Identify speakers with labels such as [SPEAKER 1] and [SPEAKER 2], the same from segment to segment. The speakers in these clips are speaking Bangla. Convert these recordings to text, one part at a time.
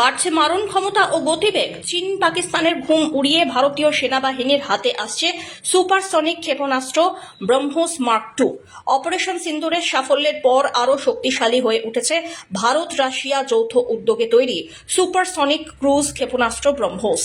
[SPEAKER 1] বাড়ছে মারণ ক্ষমতা ও গতিবেগ। চীন পাকিস্তানের ঘুম উড়িয়ে ভারতীয় সেনাবাহিনীর হাতে আসছে সুপারসনিক ক্ষেপণাস্ত্র ব্রহ্মোস মার্ক টু। অপারেশন সিন্দুরের সাফল্যের পর আরও শক্তিশালী হয়ে উঠেছে ভারত রাশিয়া যৌথ উদ্যোগে তৈরি সুপারসনিক ক্রুজ ক্ষেপণাস্ত্র ব্রহ্মোস।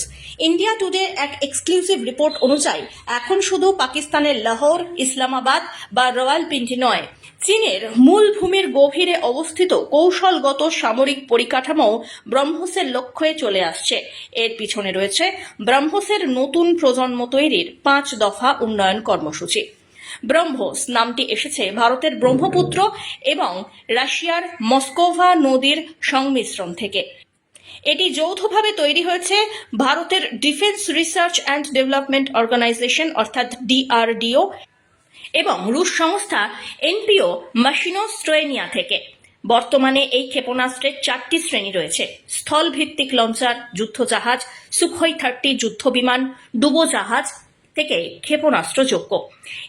[SPEAKER 1] ইন্ডিয়া টুডে এক এক্সক্লুসিভ রিপোর্ট অনুযায়ী এখন শুধু পাকিস্তানের লাহোর, ইসলামাবাদ বা রয়ালপিন্ডি নয় চীনের মূল ভূমির গভীরে অবস্থিত কৌশলগত সামরিক পরিকাঠামো ব্রহ্মসের লক্ষ্যে চলে আসছে। এর পিছনে রয়েছে ব্রহ্মসের নতুন প্রজন্ম তৈরির পাঁচ দফা উন্নয়ন কর্মসূচি। ব্রহ্মোস নামটি এসেছে ভারতের ব্রহ্মপুত্র এবং রাশিয়ার মস্কোভা নদীর সংমিশ্রণ থেকে। এটি যৌথভাবে তৈরি হয়েছে ভারতের defence research and development organisation অর্থাৎ ডিআরডিও। এবং রুশ সংস্থা এনপিও মাসিনোস্ট্রোয়েনিয়া থেকে। বর্তমানে এই ক্ষেপণাস্ত্রের চারটি শ্রেণি রয়েছে। স্থল ভিত্তিক লঞ্চার, যুদ্ধজাহাজ, সুখই থার্টি যুদ্ধবিমান, ডুবোজাহাজ থেকে ক্ষেপণাস্ত্রযোগ্য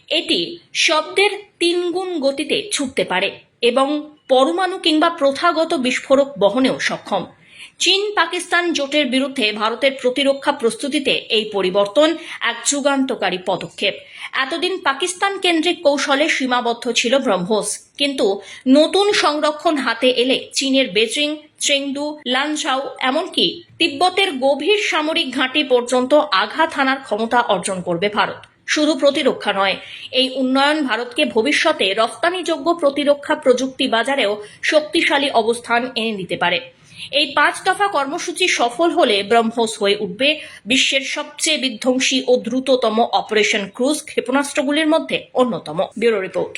[SPEAKER 1] এটি শব্দের তিনগুণ গতিতে ছুটতে পারে এবং পরমাণু কিংবা প্রথাগত বিস্ফোরক বহনেও সক্ষম। চীন পাকিস্তান জোটের বিরুদ্ধে ভারতের প্রতিরক্ষা প্রস্তুতিতে এই পরিবর্তন এক যুগান্তকারী পদক্ষেপ। এতদিন পাকিস্তান কেন্দ্রিক কৌশলে সীমাবদ্ধ ছিল ব্রহ্মোস। কিন্তু নতুন সংরক্ষণ হাতে এলে চীনের বেজিং, চেংদু, লানঝাও, এমনকি তিব্বতের গভীর সামরিক ঘাঁটি পর্যন্ত আঘাত হানার ক্ষমতা অর্জন করবে ভারত। শুধু প্রতিরক্ষা নয়, এই উন্নয়ন ভারতকে ভবিষ্যতে রপ্তানিযোগ্য প্রতিরক্ষা প্রযুক্তি বাজারেও শক্তিশালী অবস্থান এনে দিতে পারে। এই পাঁচ দফা কর্মসূচি সফল হলে ব্রহ্মোস হয়ে উঠবে বিশ্বের সবচেয়ে বিধ্বংসী ও দ্রুততম অপারেশন ক্রুজ ক্ষেপণাস্ত্রগুলির মধ্যে অন্যতম। Bureau report.